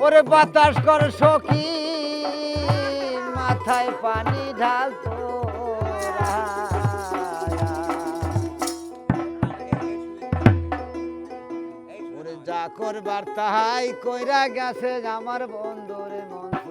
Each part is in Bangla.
ওরে বাতাস কর সখি, মাথায় পানি ঢাল ওরে যা করবার তাহাই কইরা গেছে আমার বন্ধুরে মন্ত্র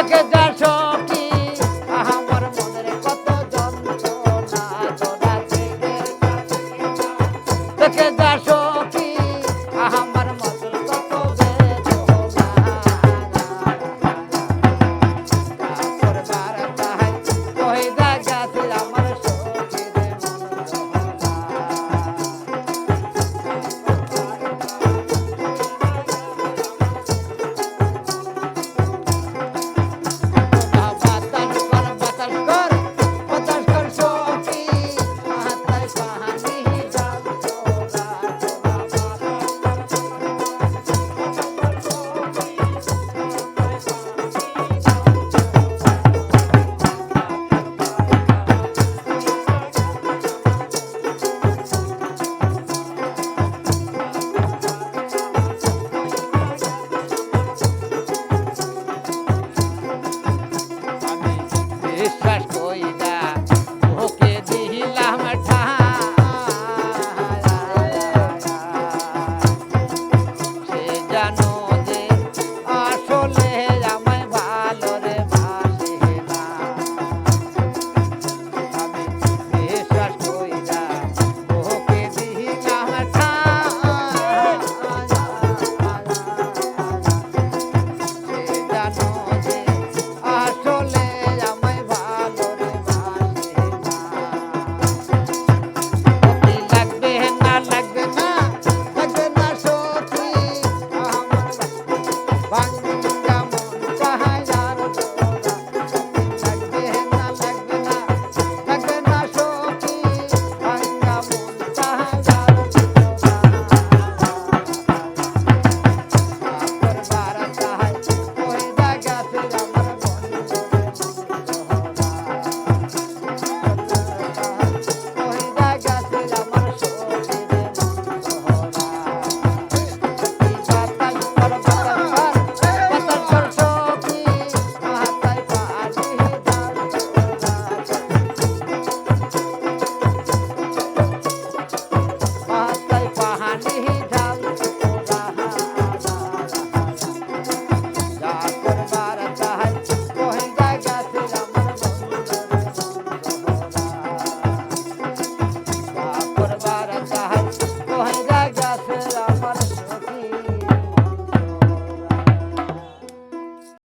Look at that song.